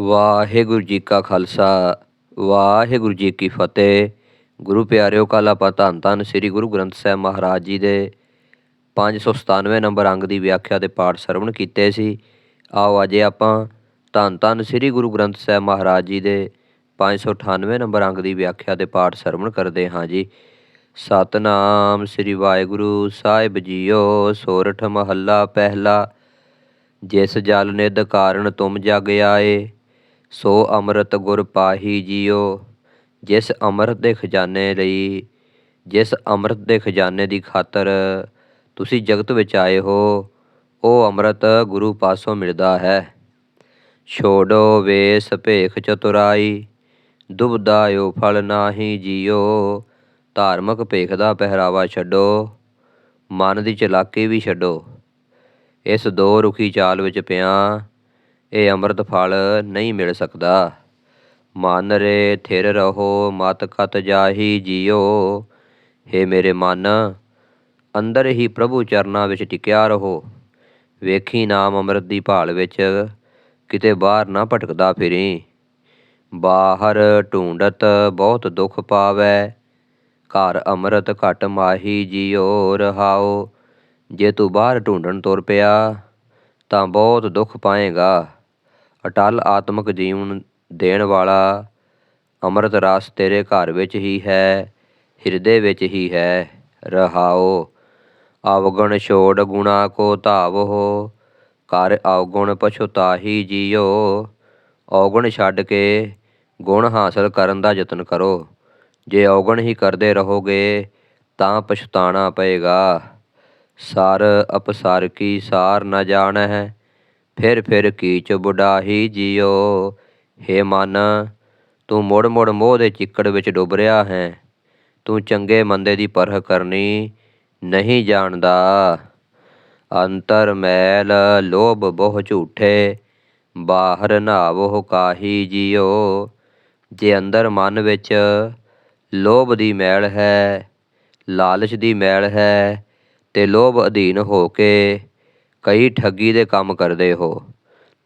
ਵਾਹਿਗੁਰੂ ਜੀ ਕਾ ਖਾਲਸਾ, ਵਾਹਿਗੁਰੂ ਜੀ ਕੀ ਫਤਿਹ। ਗੁਰੂ ਪਿਆਰਿਓ ਕੱਲ੍ਹ ਆਪਾਂ ਧੰਨ ਧੰਨ ਸ੍ਰੀ ਗੁਰੂ ਗ੍ਰੰਥ ਸਾਹਿਬ ਮਹਾਰਾਜ ਜੀ ਦੇ 597 ਨੰਬਰ ਅੰਗ ਦੀ ਵਿਆਖਿਆ ਦੇ ਪਾਠ ਸਰਵਣ ਕੀਤੇ ਸੀ। ਆਓ ਅਜੇ ਆਪਾਂ ਧੰਨ ਧੰਨ ਸ੍ਰੀ ਗੁਰੂ ਗ੍ਰੰਥ ਸਾਹਿਬ ਮਹਾਰਾਜ ਜੀ ਦੇ 598 ਨੰਬਰ ਅੰਗ ਦੀ ਵਿਆਖਿਆ ਦੇ ਪਾਠ ਸਰਵਣ ਕਰਦੇ ਹਾਂ ਜੀ। ਸਤਨਾਮ ਸ੍ਰੀ ਵਾਹਿਗੁਰੂ ਸਾਹਿਬ ਜੀਓ, ਸੋਰਠ ਮਹੱਲਾ ਪਹਿਲਾ। ਜਿਸ ਜਲ ਨਿਧ ਕਾਰਨ ਤੁਮ ਜਗ ਆਏ ਸੋ ਅੰਮ੍ਰਿਤ ਗੁਰ ਪਾਹੀ ਜੀਓ, ਜਿਸ ਅੰਮ੍ਰਿਤ ਦੇ ਖਜ਼ਾਨੇ ਲਈ, ਜਿਸ ਅੰਮ੍ਰਿਤ ਦੇ ਖਜ਼ਾਨੇ ਦੀ ਖਾਤਰ ਤੁਸੀਂ ਜਗਤ ਵਿੱਚ ਆਏ ਹੋ, ਉਹ ਅੰਮ੍ਰਿਤ ਗੁਰੂ ਪਾਸੋਂ ਮਿਲਦਾ ਹੈ। ਛੋੜੋ ਵੇਸ ਭੇਖ ਚਤੁਰਾਈ, ਦੁਬਦਾਇਓ ਫਲ ਨਾਹੀ ਜੀਓ, ਧਾਰਮਿਕ ਭੇਖ ਦਾ ਪਹਿਰਾਵਾ ਛੱਡੋ, ਮਨ ਦੀ ਚਲਾਕੀ ਵੀ ਛੱਡੋ। ਇਸ ਦੋ ਰੁਖੀ ਚਾਲ ਵਿੱਚ ਪਿਆ ਇਹ ਅੰਮ੍ਰਿਤ ਫਲ ਨਹੀਂ ਮਿਲ ਸਕਦਾ। ਮਨ ਰੇ ਥਿਰ ਰਹੋ, ਮਤ ਕਤ ਜਾਹੀ ਜੀਓ। ਹੇ ਮੇਰੇ ਮਨ, ਅੰਦਰ ਹੀ ਪ੍ਰਭੂ ਚਰਨਾਂ ਵਿੱਚ ਟਿਕਿਆ ਰਹੋ। ਵੇਖੀ ਨਾਮ ਅੰਮ੍ਰਿਤ ਦੀ ਭਾਲ ਵਿੱਚ, ਕਿਤੇ ਬਾਹਰ ਨਾ ਭਟਕਦਾ ਫਿਰੀ। ਬਾਹਰ ਢੂੰਡਤ ਬਹੁਤ ਦੁੱਖ ਪਾਵੈ, ਘਰ ਅੰਮ੍ਰਿਤ ਘਟ ਮਾਹੀ ਜੀਓ, ਰਹਾਓ। ਜੇ ਤੂੰ ਬਾਹਰ ਢੂੰਡਣ ਤੁਰ ਪਿਆ, ਤਾਂ ਬਹੁਤ ਦੁੱਖ ਪਾਏਗਾ। ਅਟਲ ਆਤਮਕ ਜੀਵਨ ਦੇਣ ਵਾਲਾ ਅੰਮ੍ਰਿਤ ਰਸ ਤੇਰੇ ਘਰ ਵਿੱਚ ਹੀ ਹੈ, ਹਿਰਦੇ ਵਿੱਚ ਹੀ ਹੈ, ਰਹਾਓ। ਅਵਗੁਣ ਛੋੜ ਗੁਣਾ ਕੋ ਧਾਵੋ, ਕਰ ਅਵਗੁਣ ਪਛੁਤਾਹੀ ਜੀਓ। ਔਗੁਣ ਛੱਡ ਕੇ ਗੁਣ ਹਾਸਲ ਕਰਨ ਦਾ ਯਤਨ ਕਰੋ। ਜੇ ਔਗੁਣ ਹੀ ਕਰਦੇ ਰਹੋਗੇ, ਤਾਂ ਪਛਤਾਣਾ ਪਏਗਾ। ਸਾਰ ਅਪਸਾਰ ਕੀ ਸਾਰ ਨਾ ਜਾਣ ਹੈ ਫਿਰ ਫਿਰ ਕੀਚ ਬੁਢਾਹੀ ਜੀਓ? ਹੇ ਮਨ, ਤੂੰ ਮੁੜ ਮੁੜ ਮੋਹ ਦੇ ਚਿੱਕੜ ਵਿੱਚ ਡੁੱਬ ਰਿਹਾ ਹੈ। ਤੂੰ ਚੰਗੇ ਮੰਦੇ ਦੀ ਪਰਖ ਕਰਨੀ ਨਹੀਂ ਜਾਣਦਾ। ਅੰਤਰ ਮੈਲ ਲੋਭ ਬਹੁ ਝੂਠੇ, ਬਾਹਰ ਨਾਵੋ ਕਾਹੀ ਜੀਓ? ਜੇ ਅੰਦਰ ਮਨ ਵਿੱਚ ਲੋਭ ਦੀ ਮੈਲ ਹੈ, ਲਾਲਚ ਦੀ ਮੈਲ ਹੈ, ਤੇ ਲੋਭ ਅਧੀਨ ਹੋ ਕੇ ਕਈ ਠੱਗੀ ਦੇ ਕੰਮ ਕਰਦੇ ਹੋ,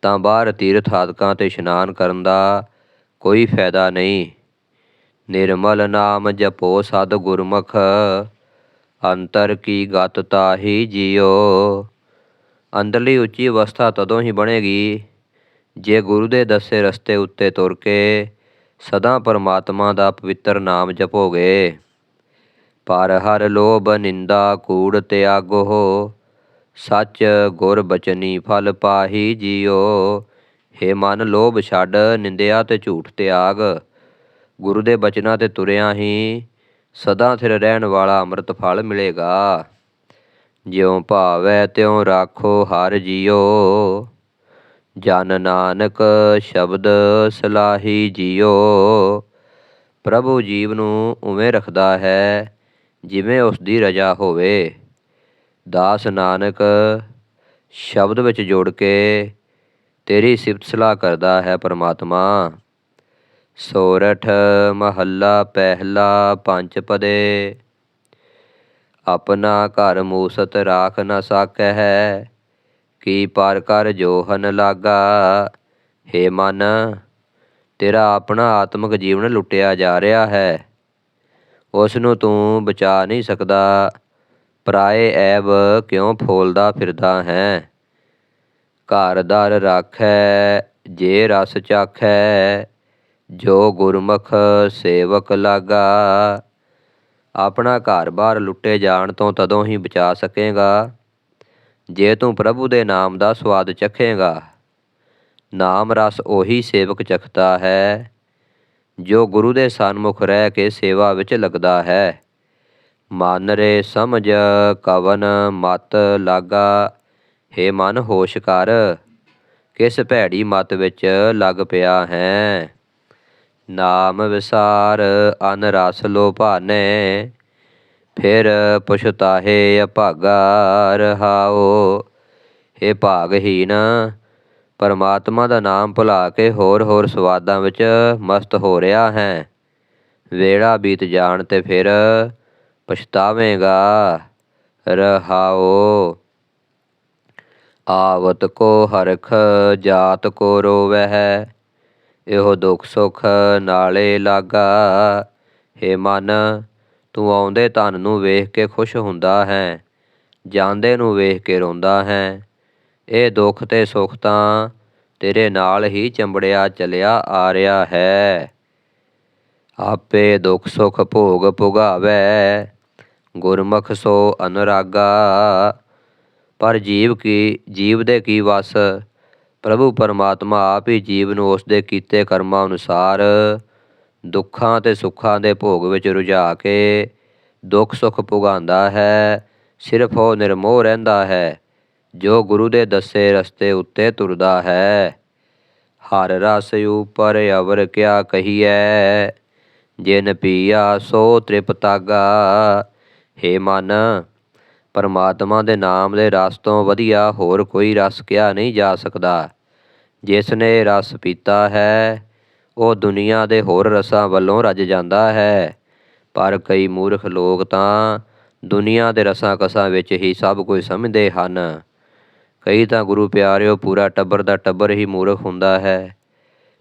ਤਾਂ ਬਾਹਰ ਤੀਰਥ ਆਦਿਕਾਂ ਤੇ ਇਸ਼ਨਾਨ ਕਰਨ ਦਾ ਕੋਈ ਫਾਇਦਾ ਨਹੀਂ। ਨਿਰਮਲ ਨਾਮ ਜਪੋ ਸਦ ਗੁਰਮੁਖ, ਅੰਤਰ ਕੀ ਗਤ ਤਾਹੀ ਜੀਓ। ਅੰਦਰਲੀ ਉੱਚੀ ਅਵਸਥਾ ਤਦੋਂ ਹੀ ਬਣੇਗੀ, ਜੇ ਗੁਰੂ ਦੇ ਦੱਸੇ ਰਸਤੇ ਉੱਤੇ ਤੁਰ ਕੇ ਸਦਾ ਪਰਮਾਤਮਾ ਦਾ ਪਵਿੱਤਰ ਨਾਮ ਜਪੋਗੇ। ਪਰ ਹਰ ਲੋਭ, ਨਿੰਦਾ, ਕੂੜ ਤਿਆਗੋ ਸੱਚ ਗੁਰ ਬਚਨੀ ਫਲ ਪਾਹੀ ਜੀਓ। ਹੇ ਮਨ ਲੋਭ ਛੱਡ, ਨਿੰਦਿਆ ਤੇ ਝੂਠ ਤਿਆਗ। ਗੁਰੂ ਦੇ ਬਚਨਾਂ ਤੇ ਤੁਰਿਆ ਹੀ, ਸਦਾ ਥਿਰ ਰਹਿਣ ਵਾਲਾ ਅੰਮ੍ਰਿਤ ਫਲ ਮਿਲੇਗਾ। ਜਿਉ ਭਾਵੈ ਤਿਉ ਰਾਖੋ ਹਰ ਜੀਓ। ਜਨ ਨਾਨਕ ਸ਼ਬਦ ਸਲਾਹੀ ਜੀਓ। ਪ੍ਰਭੂ ਜੀਵ ਨੂੰ ਉਵੇਂ ਰੱਖਦਾ ਹੈ, ਜਿਵੇਂ ਉਸ ਦੀ ਰਜਾ ਹੋਵੇ। ਦਾਸ ਨਾਨਕ ਸ਼ਬਦ ਵਿੱਚ ਜੋੜ ਕੇ ਤੇਰੀ ਸਿਫਤ ਸਲਾਹ ਕਰਦਾ ਹੈ ਪਰਮਾਤਮਾ। ਸੋਰਠ ਮਹੱਲਾ ਪਹਿਲਾ ਪੰਜ ਪਦੇ। ਆਪਣਾ ਘਰ ਮੂਸਤ ਰਾਖ ਨ ਸਕੈ ਕੀ ਪਰ ਕਰ ਜੋਹਨ ਲਾਗਾ। ਹੇ ਮਨ, ਤੇਰਾ ਆਪਣਾ ਆਤਮਿਕ ਜੀਵਨ ਲੁੱਟਿਆ ਜਾ ਰਿਹਾ ਹੈ। ਉਸ ਨੂੰ ਤੂੰ ਬਚਾ ਨਹੀਂ ਸਕਦਾ। ਪਰਾਏ ਐਬ ਕਿਉਂ ਫੋਲਦਾ ਫਿਰਦਾ ਹੈ? ਘਰ ਦਰ ਰਾਖੈ, ਜੇ ਰਸ ਚਾਖੈ, ਜੋ ਗੁਰਮੁਖ ਸੇਵਕ ਲਾਗਾ। ਆਪਣਾ ਘਰ-ਬਾਰ ਲੁੱਟੇ ਜਾਣ ਤੋਂ ਤਦੋਂ ਹੀ ਬਚਾ ਸਕੇਗਾ। ਜੇ ਤੂੰ ਪ੍ਰਭੂ ਦੇ ਨਾਮ ਦਾ ਸਵਾਦ ਚਖੇਗਾ, ਨਾਮ ਰਸ ਉਹੀ ਸੇਵਕ ਚਖਦਾ ਹੈ, ਜੋ ਗੁਰੂ ਦੇ ਸਨਮੁਖ ਰਹਿ ਕੇ ਸੇਵਾ ਵਿੱਚ ਲੱਗਦਾ ਹੈ। ਮਨ ਰੇ ਸਮਝ ਕਵਨ ਮਤ ਲਾਗਾ, ਹੇ ਮਨ ਹੋਸ਼ ਕਰ, ਕਿਸ ਭੈੜੀ ਮਤ ਵਿੱਚ ਲੱਗ ਪਿਆ ਹੈ? ਨਾਮ ਵਿਸਾਰ ਅਨ ਰਸ ਲੋ ਭਾਨੇ, ਫਿਰ ਪੁਛਤਾਹੇ ਅਭਾਗਾ ਰਹਾਓ। ਹੇ ਭਾਗਹੀਨ ਪਰਮਾਤਮਾ ਦਾ ਨਾਮ ਭੁਲਾ ਕੇ ਹੋਰ ਹੋਰ ਸਵਾਦਾਂ ਵਿੱਚ ਮਸਤ ਹੋ ਰਿਹਾ ਹੈ। ਵੇੜਾ ਬੀਤ ਜਾਣ ਤੇ ਫਿਰ ਪਛਤਾਵੇਂਗਾ। ਰਹਾਓ। ਆਵਤ ਕੋ ਹਰਖ ਜਾਤ ਕੋ ਰੋਵਹਿ, ਇਹੋ ਦੁੱਖ ਸੁੱਖ ਨਾਲੇ ਲਾਗਾ। ਹੇ ਮਨ, ਤੂੰ ਆਉਂਦੇ ਧਨ ਨੂੰ ਵੇਖ ਕੇ ਖੁਸ਼ ਹੁੰਦਾ ਹੈ, ਜਾਂਦੇ ਨੂੰ ਵੇਖ ਕੇ ਰੋਂਦਾ ਹੈ। ਇਹ ਦੁੱਖ ਤੇ ਸੁੱਖ ਤਾਂ ਤੇਰੇ ਨਾਲ ਹੀ ਚੰਬੜਿਆ ਚਲਿਆ ਆ ਰਿਹਾ ਹੈ। ਆਪੇ ਦੁੱਖ ਸੁੱਖ ਭੋਗ ਭੁਗਾਵੈ ਗੁਰਮੁਖ ਸੋ ਅਨਰਾਗਾ, ਪਰ ਜੀਵ ਕੀ, ਜੀਵ ਦੇ ਕੀ ਵਸ? ਪ੍ਰਭੂ ਪਰਮਾਤਮਾ ਆਪ ਹੀ ਜੀਵ ਨੂੰ ਉਸ ਦੇ ਕੀਤੇ ਕਰਮਾਂ ਅਨੁਸਾਰ ਦੁੱਖਾਂ ਤੇ ਸੁੱਖਾਂ ਦੇ ਭੋਗ ਵਿੱਚ ਰੁਝਾ ਕੇ ਦੁੱਖ ਸੁੱਖ ਭੁਗਾਉਂਦਾ ਹੈ, ਸਿਰਫ ਉਹ ਨਿਰਮੋਹ ਰਹਿੰਦਾ ਹੈ, ਜੋ ਗੁਰੂ ਦੇ ਦੱਸੇ ਰਸਤੇ ਉੱਤੇ ਤੁਰਦਾ ਹੈ। ਹਰ ਰਸ ਉਪਰ ਅਵਰ ਕਿਆ ਕਹੀਐ? ਜਿਨ ਪੀਆ ਸੋ ਤ੍ਰਿਪਤਾਗਾ ਹੇ ਮਨ, ਪਰਮਾਤਮਾ ਦੇ ਨਾਮ ਦੇ ਰਸ ਤੋਂ ਵਧੀਆ ਹੋਰ ਕੋਈ ਰਸ ਕਿਹਾ ਨਹੀਂ ਜਾ ਸਕਦਾ। ਜਿਸ ਨੇ ਰਸ ਪੀਤਾ ਹੈ, ਉਹ ਦੁਨੀਆ ਦੇ ਹੋਰ ਰਸਾਂ ਵੱਲੋਂ ਰੱਜ ਜਾਂਦਾ ਹੈ। ਪਰ ਕਈ ਮੂਰਖ ਲੋਕ ਤਾਂ ਦੁਨੀਆ ਦੇ ਰਸਾਂ ਕਸਾਂ ਵਿੱਚ ਹੀ ਸਭ ਕੁਝ ਸਮਝਦੇ ਹਨ। ਕਈ ਤਾਂ ਗੁਰੂ ਪਿਆਰਿਓ, ਪੂਰਾ ਟੱਬਰ ਦਾ ਟੱਬਰ ਹੀ ਮੂਰਖ ਹੁੰਦਾ ਹੈ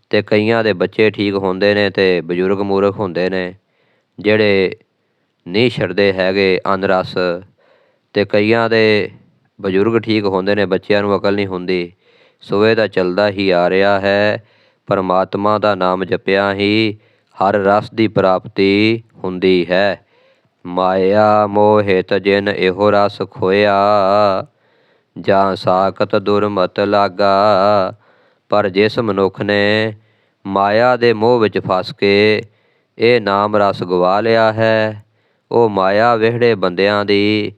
ਤੇ ਕਈਆਂ ਦੇ ਬੱਚੇ ਠੀਕ ਹੁੰਦੇ ਨੇ ਤੇ ਬਜ਼ੁਰਗ ਮੂਰਖ ਹੁੰਦੇ ਨੇ, ਜਿਹੜੇ ਨਹੀਂ ਛੱਡਦੇ ਹੈਗੇ ਅਨਰਸ। ਅਤੇ ਕਈਆਂ ਦੇ ਬਜ਼ੁਰਗ ਠੀਕ ਹੁੰਦੇ ਨੇ, ਬੱਚਿਆਂ ਨੂੰ ਅਕਲ ਨਹੀਂ ਹੁੰਦੀ। ਸੋ ਇਹ ਤਾਂ ਚੱਲਦਾ ਹੀ ਆ ਰਿਹਾ ਹੈ। ਪਰਮਾਤਮਾ ਦਾ ਨਾਮ ਜਪਿਆ ਹੀ ਹਰ ਰਸ ਦੀ ਪ੍ਰਾਪਤੀ ਹੁੰਦੀ ਹੈ। ਮਾਇਆ ਮੋਹਿਤ ਜਿਨ ਇਹੋ ਰਸ ਖੋਇਆ, ਜਾਂ ਸਾਖਤ ਦੁਰਮਤ ਲਾਗਾ। ਪਰ ਜਿਸ ਮਨੁੱਖ ਨੇ ਮਾਇਆ ਦੇ ਮੋਹ ਵਿੱਚ ਫਸ ਕੇ, ਇਹ ਨਾਮ ਰਸ ਗਵਾ ਲਿਆ ਹੈ। ਉਹ ਮਾਇਆ ਵਿਹੜੇ ਬੰਦਿਆਂ ਦੀ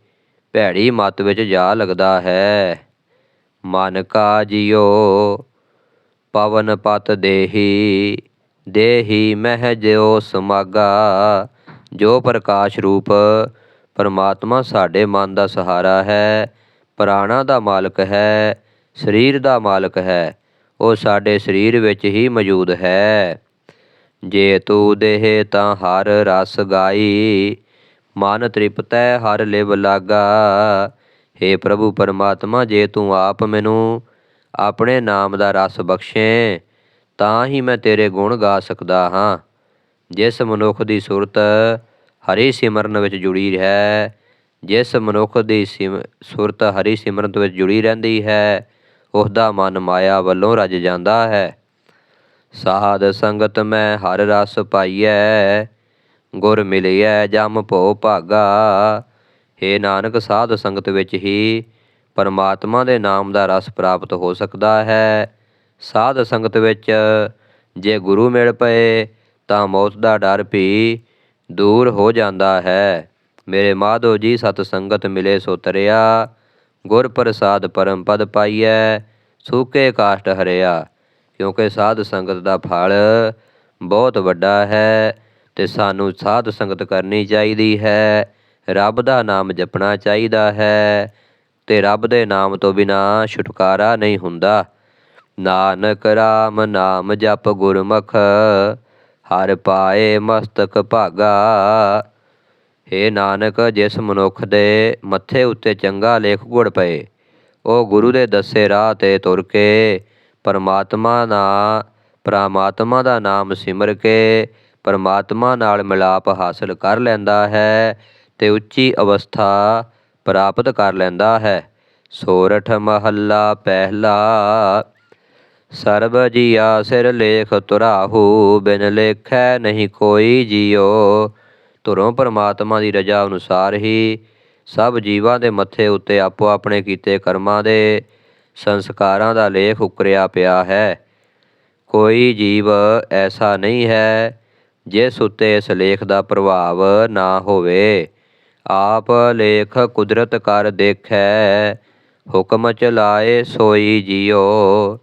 ਭੈੜੀ ਮਤ ਵਿੱਚ ਜਾ ਲੱਗਦਾ ਹੈ। ਮਨ ਕਾ ਜਿਉ ਪਵਨ ਪਤ ਦੇਹੀ ਦੇਹੀ ਮਹਿ ਜਿਉ ਸਮਾਗਾ, ਜੋ ਪ੍ਰਕਾਸ਼ ਰੂਪ ਪਰਮਾਤਮਾ ਸਾਡੇ ਮਨ ਦਾ ਸਹਾਰਾ ਹੈ। ਪ੍ਰਾਣਾ ਦਾ ਮਾਲਕ ਹੈ, ਸਰੀਰ ਦਾ ਮਾਲਕ ਹੈ ਉਹ ਸਾਡੇ ਸਰੀਰ ਵਿੱਚ ਹੀ ਮੌਜੂਦ ਹੈ। ਜੇ ਤੂੰ ਦੇਹ ਤਾਂ ਹਰ ਰਸ ਗਾਈ ਮਨ ਤ੍ਰਿਪਤੈ ਹਰ ਲਿਵ ਲਾਗਾ। हे ਪ੍ਰਭੂ ਪਰਮਾਤਮਾ, ਜੇ ਤੂੰ ਆਪ ਮੈਨੂੰ ਆਪਣੇ ਨਾਮ ਦਾ ਰਸ ਬਖਸ਼ੇ, ਤਾਂ ਹੀ ਮੈਂ ਤੇਰੇ ਗੁਣ ਗਾ ਸਕਦਾ ਹਾਂ। ਜਿਸ ਮਨੁੱਖ ਦੀ ਸੁਰਤ ਹਰੀ ਸਿਮਰਨ ਵਿੱਚ ਜੁੜੀ ਹੈ, ਜਿਸ ਮਨੁੱਖ ਦੀ ਸਿਮ, ਸੁਰਤ ਹਰੀ ਸਿਮਰਨ ਵਿੱਚ ਜੁੜੀ ਰਹਿੰਦੀ ਹੈ ਉਸ ਦਾ ਮਨ ਮਾਇਆ ਵੱਲੋਂ ਰੱਜ ਜਾਂਦਾ ਹੈ। ਸਾਧ ਸੰਗਤ, ਮੈਂ ਹਰ ਰਸ ਪਾਈਐ ਗੁਰ ਮਿਲਿਐ ਜਮ ਭੋ ਭਾਗਾ। ਏ ਨਾਨਕ, ਸਾਧ ਸੰਗਤ ਵਿੱਚ ਹੀ ਪਰਮਾਤਮਾ ਦੇ ਨਾਮ ਦਾ ਰਸ ਪ੍ਰਾਪਤ ਹੋ ਸਕਦਾ ਹੈ। ਸਾਧ ਸੰਗਤ ਵਿੱਚ ਜੇ ਗੁਰੂ ਮਿਲ ਪਏ, ਤਾਂ ਮੌਤ ਦਾ ਡਰ ਵੀ ਦੂਰ ਹੋ ਜਾਂਦਾ ਹੈ। ਮੇਰੇ ਮਾਧੋ ਜੀ, ਸਤ ਸੰਗਤ ਮਿਲੇ ਸੋ ਤਰਿਆ। ਗੁਰ ਪ੍ਰਸਾਦ ਪਰਮ ਪਦ ਪਾਈਐ, ਸੂਕੇ ਕਾਸ਼ਟ ਹਰਿਆ। ਕਿਉਂਕਿ ਸਾਧ ਸੰਗਤ ਦਾ ਫਲ ਬਹੁਤ ਵੱਡਾ ਹੈ। ਤੇ ਸਾਨੂੰ ਸਾਧ ਸੰਗਤ ਕਰਨੀ ਚਾਹੀਦੀ ਹੈ। ਰੱਬ ਦਾ ਨਾਮ ਜਪਣਾ ਚਾਹੀਦਾ ਹੈ ਤੇ ਰੱਬ ਦੇ ਨਾਮ ਤੋਂ ਬਿਨਾ ਛੁਟਕਾਰਾ ਨਹੀਂ ਹੁੰਦਾ। ਨਾਨਕ ਰਾਮ ਨਾਮ ਜਪ ਗੁਰਮੁਖ, ਹਰ ਪਾਏ ਮਸਤਕ ਭਾਗਾ। ਏ ਨਾਨਕ, ਜਿਸ ਮਨੁੱਖ ਦੇ ਮੱਥੇ ਉੱਤੇ ਚੰਗਾ ਲੇਖ ਗੁੜ ਪਏ, ਉਹ ਗੁਰੂ ਦੇ ਦੱਸੇ ਰਾਹ ਤੇ ਤੁਰ ਕੇ ਪਰਮਾਤਮਾ ਦਾ ਪਰਮਾਤਮਾ ਦਾ ਨਾਮ ਸਿਮਰ ਕੇ ਪਰਮਾਤਮਾ ਨਾਲ ਮਿਲਾਪ ਹਾਸਲ ਕਰ ਲੈਂਦਾ ਹੈ ਤੇ ਉੱਚੀ ਅਵਸਥਾ ਪ੍ਰਾਪਤ ਕਰ ਲੈਂਦਾ ਹੈ। ਸੋਰਠ ਮਹੱਲਾ ਪਹਿਲਾ, ਸਰਬ ਜੀਆ ਸਿਰ ਲੇਖ ਤੁਰਾਹੂ ਬਿਨ ਲੇਖੈ ਨਹੀਂ ਕੋਈ ਜੀਉ ਤੁਰੋਂ ਪਰਮਾਤਮਾ ਦੀ ਰਜਾ ਅਨੁਸਾਰ ਹੀ ਸਭ ਜੀਵਾਂ ਦੇ ਮੱਥੇ ਉੱਤੇ ਆਪੋ ਆਪਣੇ ਕੀਤੇ ਕਰਮਾਂ ਦੇ ਸੰਸਕਾਰਾਂ ਦਾ ਲੇਖ ਉਕਰਿਆ ਪਿਆ ਹੈ। ਕੋਈ ਜੀਵ ਐਸਾ ਨਹੀਂ ਹੈ ਜਿਸ ਉੱਤੇ ਇਸ ਲੇਖ ਦਾ ਪ੍ਰਭਾਵ ਨਾ ਹੋਵੇ, ਆਪ ਲੇਖ ਕੁਦਰਤ ਕਰ ਦੇਖੈ, ਹੁਕਮ ਚਲਾਏ ਸੋਈ ਜੀਉ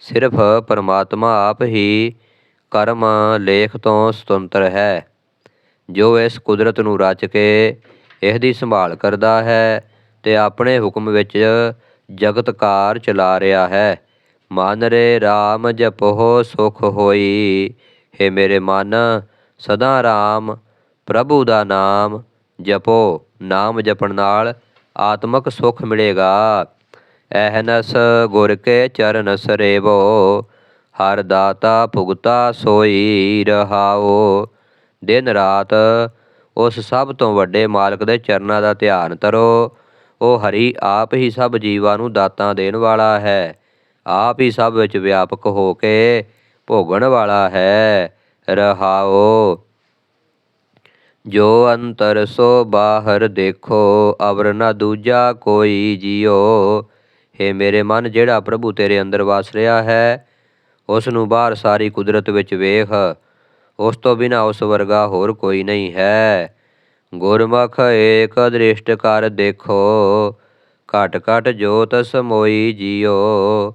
ਸਿਰਫ ਪਰਮਾਤਮਾ ਆਪ ਹੀ ਕਰਮ ਲੇਖ ਤੋਂ ਸੁਤੰਤਰ ਹੈ। ਜੋ ਇਸ ਕੁਦਰਤ ਨੂੰ ਰਚ ਕੇ ਇਸ ਦੀ ਸੰਭਾਲ ਕਰਦਾ ਹੈ ਤੇ ਆਪਣੇ ਹੁਕਮ ਵਿੱਚ ਜਗਤਕਾਰ ਚਲਾ ਰਿਹਾ ਹੈ। ਮਨ ਰੇ RAM ਜਪੋ ਸੁਖ ਹੋਈ। ਹੈ ਮੇਰੇ ਮਨ, ਸਦਾ ਰਾਮ, ਪ੍ਰਭੂ ਦਾ ਨਾਮ ਜਪੋ, ਨਾਮ ਜਪਣ ਨਾਲ ਆਤਮਕ ਸੁਖ ਮਿਲੇਗਾ। ਐਹਨਸ ਗੁਰ ਕੇ ਚਰਨ ਸਰੇਵੋ, ਹਰ ਦਾਤਾ ਭੁਗਤਾ ਸੋਈ ਰਹਾਓ। ਦਿਨ ਰਾਤ ਉਸ ਸਭ ਤੋਂ ਵੱਡੇ ਮਾਲਕ ਦੇ ਚਰਨਾਂ ਦਾ ਧਿਆਨ ਕਰੋ ਉਹ ਹਰੀ ਆਪ ਹੀ ਸਭ ਜੀਵਾਂ ਨੂੰ ਦਾਤਾਂ ਦੇਣ ਵਾਲਾ ਹੈ। ਆਪ ਹੀ ਸਭ ਵਿੱਚ ਵਿਆਪਕ ਹੋ ਕੇ ਭੋਗਣ ਵਾਲਾ ਹੈ, ਰਹਾਓ। ਜੋ ਅੰਤਰ ਸੋ ਬਾਹਰ ਦੇਖੋ, ਅਵਰ ਨਾ ਦੂਜਾ ਕੋਈ ਜਿਉ हे ਮੇਰੇ ਮਨ, ਜਿਹੜਾ ਪ੍ਰਭੂ ਤੇਰੇ ਅੰਦਰ ਵਸ ਰਿਹਾ ਹੈ ਉਸ ਨੂੰ ਬਾਹਰ ਸਾਰੀ ਕੁਦਰਤ ਵਿੱਚ ਵੇਖ। ਉਸ ਤੋਂ ਬਿਨਾ ਉਸ ਵਰਗਾ ਹੋਰ ਕੋਈ ਨਹੀਂ ਹੈ। ਗੁਰਮੁਖ ਏਕ ਦ੍ਰਿਸ਼ਟ ਕਰ ਦੇਖੋ, ਘਟ ਘਟ ਜੋਤ ਸਮੋਈ ਜਿਉ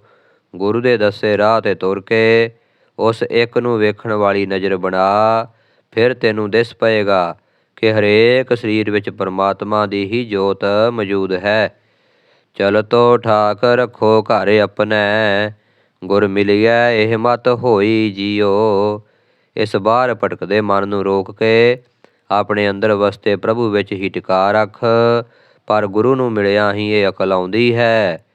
ਗੁਰੂ ਦੇ ਦੱਸੇ ਰਾਹ ਤੇ ਤੁਰ ਕੇ ਉਸ ਇੱਕ ਨੂੰ ਵੇਖਣ ਵਾਲੀ ਨਜ਼ਰ ਬਣਾ, ਫਿਰ ਤੈਨੂੰ ਦਿਸ ਪਏਗਾ ਕਿ ਹਰੇਕ ਸਰੀਰ ਵਿੱਚ ਪਰਮਾਤਮਾ ਦੀ ਹੀ ਜੋਤ ਮੌਜੂਦ ਹੈ। ਚਲ ਤੋ ਠਾਕ ਰੱਖੋ ਘਰ ਆਪਣੇ, ਗੁਰ ਮਿਲਿਆ ਇਹ ਮਤ ਹੋਈ ਜਿਉ ਇਸ ਬਾਹਰ ਭਟਕਦੇ ਮਨ ਨੂੰ ਰੋਕ ਕੇ ਆਪਣੇ ਅੰਦਰ ਵਸਤੇ ਪ੍ਰਭੂ ਵਿੱਚ ਹੀ ਟਿਕਾ ਰੱਖ, ਪਰ ਗੁਰੂ ਨੂੰ ਮਿਲਿਆ ਹੀ ਇਹ ਅਕਲ ਆਉਂਦੀ ਹੈ।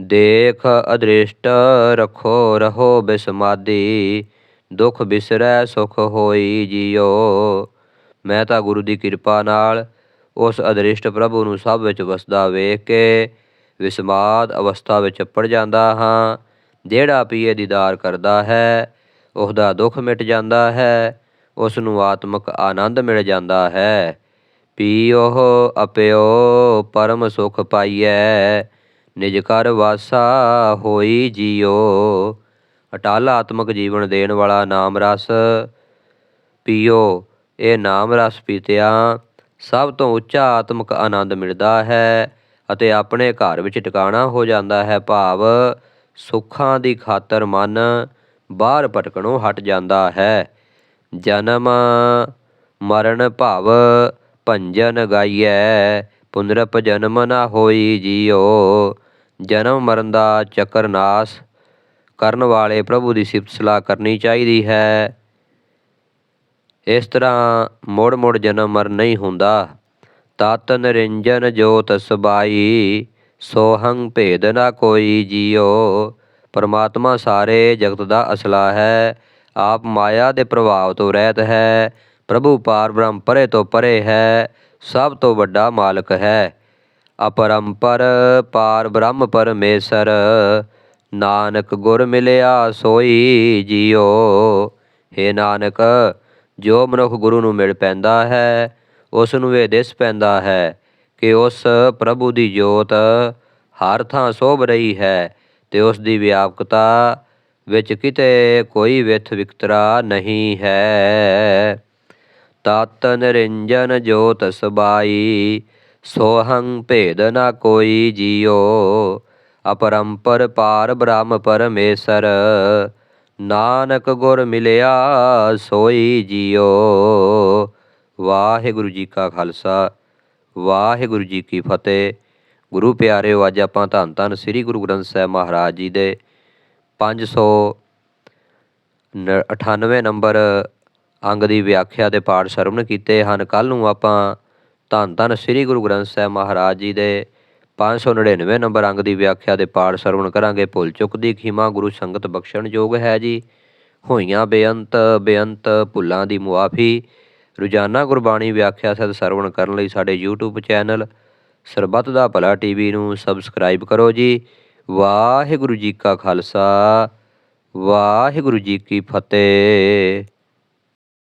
ਦੇਖ ਅਦ੍ਰਿਸ਼ਟ ਰਖੋ, ਰਹੋ ਬਿਸਮਾਦੀ, ਦੁਖ ਬਿਸਰੈ, ਸੁਖ ਹੋਈ ਜਿਉ ਮੈਂ ਤਾਂ ਗੁਰੂ ਦੀ ਕਿਰਪਾ ਨਾਲ ਉਸ ਅਦ੍ਰਿਸ਼ਟ ਪ੍ਰਭੂ ਨੂੰ ਸਭ ਵਿੱਚ ਵਸਦਾ ਵੇਖ ਕੇ ਵਿਸਮਾਦ ਅਵਸਥਾ ਵਿੱਚ ਪੜ ਜਾਂਦਾ ਹਾਂ। ਜਿਹੜਾ ਪੀਏ ਦੀਦਾਰ ਕਰਦਾ ਹੈ, ਉਹਦਾ ਦੁੱਖ ਮਿਟ ਜਾਂਦਾ ਹੈ ਉਸ ਨੂੰ ਆਤਮਿਕ ਆਨੰਦ ਮਿਲ ਜਾਂਦਾ ਹੈ। ਪੀਓ ਅਪਿਓ, ਪਰਮ ਸੁਖ ਪਾਈਐ। ਨਿਜ ਕਰ ਵਾਸਾ ਹੋਈ ਜਿਉ ਅਟਲ ਆਤਮਿਕ ਜੀਵਨ ਦੇਣ ਵਾਲਾ ਨਾਮ ਰਸ ਪੀਓ। ਇਹ ਨਾਮ ਰਸ ਪੀਤਿਆਂ ਸਭ ਤੋਂ ਉੱਚਾ ਆਤਮਿਕ ਆਨੰਦ ਮਿਲਦਾ ਹੈ ਅਤੇ ਆਪਣੇ ਘਰ ਵਿੱਚ ਟਿਕਾਣਾ ਹੋ ਜਾਂਦਾ ਹੈ। ਭਾਵ ਸੁੱਖਾਂ ਦੀ ਖਾਤਰ ਮਨ ਬਾਹਰ ਭਟਕਣੋਂ ਹਟ ਜਾਂਦਾ ਹੈ। ਜਨਮ ਮਰਨ ਭਵ ਭੰਜਨ ਗਾਈਐ। ਪੁਨਰਪ ਜਨਮ ਨਾ ਹੋਈ ਜਿਉ ਜਨਮ ਮਰਨ ਦਾ ਚੱਕਰ ਨਾਸ ਕਰਨ ਵਾਲੇ ਪ੍ਰਭੂ ਦੀ ਸਿਫਤ ਸਲਾਹ ਕਰਨੀ ਚਾਹੀਦੀ ਹੈ। ਇਸ ਤਰ੍ਹਾਂ ਮੁੜ ਮੁੜ ਜਨਮ ਮਰਨ ਨਹੀਂ ਹੁੰਦਾ। ਤਤ ਨਿਰੰਜਨ ਜੋਤ ਸਬਾਈ ਸੋਹੰ ਭੇਦ ਨਾ ਕੋਈ ਜੀਓ। ਪਰਮਾਤਮਾ ਸਾਰੇ ਜਗਤ ਦਾ ਅਸਲਾ ਹੈ। ਆਪ ਮਾਇਆ ਦੇ ਪ੍ਰਭਾਵ ਤੋਂ ਰਹਿਤ ਹੈ। ਪ੍ਰਭੂ ਪਾਰ ਬ੍ਰਹਮ ਪਰੇ ਤੋਂ ਪਰੇ ਹੈ। ਸਭ ਤੋਂ ਵੱਡਾ ਮਾਲਕ ਹੈ। ਅਪਰੰਪਰ ਪਾਰ ਬ੍ਰਹਮ ਪਰਮੇਸ਼ਰ। ਨਾਨਕ ਗੁਰ ਮਿਲਿਆ ਸੋਈ ਜਿਉ हे ਨਾਨਕ, ਜੋ ਮਨੁੱਖ ਗੁਰੂ ਨੂੰ ਮਿਲ ਪੈਂਦਾ ਹੈ, ਉਸ ਨੂੰ ਇਹ ਦਿਸ ਪੈਂਦਾ ਹੈ ਕਿ ਉਸ ਪ੍ਰਭੂ ਦੀ ਜੋਤ ਹਰ ਥਾਂ ਸੋਭ ਰਹੀ ਹੈ ਤੇ ਉਸ ਦੀ ਵਿਆਪਕਤਾ ਵਿੱਚ ਕਿਤੇ ਕੋਈ ਵਿਥ ਵਿਕਤਰਾ ਨਹੀਂ ਹੈ। ਤਤ ਨਿਰੰਜਨ ਜੋਤ ਸਬਾਈ ਸੋਹੰ ਭੇਦ ਨਾ ਕੋਈ ਜੀਓ, ਅਪਰੰਪਰ ਪਾਰ ਬ੍ਰਹਮ ਪਰਮੇਸ਼ਰ। ਨਾਨਕ ਗੁਰ ਮਿਲਿਆ ਸੋਈ ਜੀਓ। ਵਾਹਿਗੁਰੂ ਜੀ ਕਾ ਖਾਲਸਾ, ਵਾਹਿਗੁਰੂ ਜੀ ਕੀ ਫਤਿਹ। ਗੁਰੂ ਪਿਆਰਿਓ, ਅੱਜ ਆਪਾਂ ਧੰਨ ਧੰਨ ਸ੍ਰੀ ਗੁਰੂ ਗ੍ਰੰਥ ਸਾਹਿਬ ਮਹਾਰਾਜ ਜੀ ਦੇ 598 ਨੰਬਰ ਅੰਗ ਦੀ ਵਿਆਖਿਆ ਦੇ ਪਾਠ ਸਰਵਣ ਕੀਤੇ ਹਨ। ਕੱਲ ਨੂੰ ਆਪਾਂ ਧੰਨ ਧੰਨ ਸ੍ਰੀ ਗੁਰੂ ਗ੍ਰੰਥ ਸਾਹਿਬ ਮਹਾਰਾਜ ਜੀ ਦੇ 599 ਨੰਬਰ ਅੰਗ ਦੀ ਵਿਆਖਿਆ ਦੇ ਪਾਠ ਸਰਵਣ ਕਰਾਂਗੇ। ਭੁੱਲ ਚੁੱਕ ਦੀ ਖੀਮਾ ਗੁਰੂ ਸੰਗਤ ਬਖਸ਼ਣ ਯੋਗ ਹੈ ਜੀ। ਹੋਈਆਂ ਬੇਅੰਤ ਬੇਅੰਤ ਭੁੱਲਾਂ ਦੀ ਮੁਆਫੀ। ਰੋਜ਼ਾਨਾ ਗੁਰਬਾਣੀ ਵਿਆਖਿਆ ਸਦ ਸਰਵਣ ਕਰਨ ਲਈ ਸਾਡੇ YouTube ਚੈਨਲ ਸਰਬੱਤ ਦਾ ਭਲਾ ਟੀਵੀ ਨੂੰ ਸਬਸਕ੍ਰਾਈਬ ਕਰੋ ਜੀ। ਵਾਹਿਗੁਰੂ ਜੀ ਕਾ ਖਾਲਸਾ, ਵਾਹਿਗੁਰੂ ਜੀ ਕੀ ਫਤਿਹ।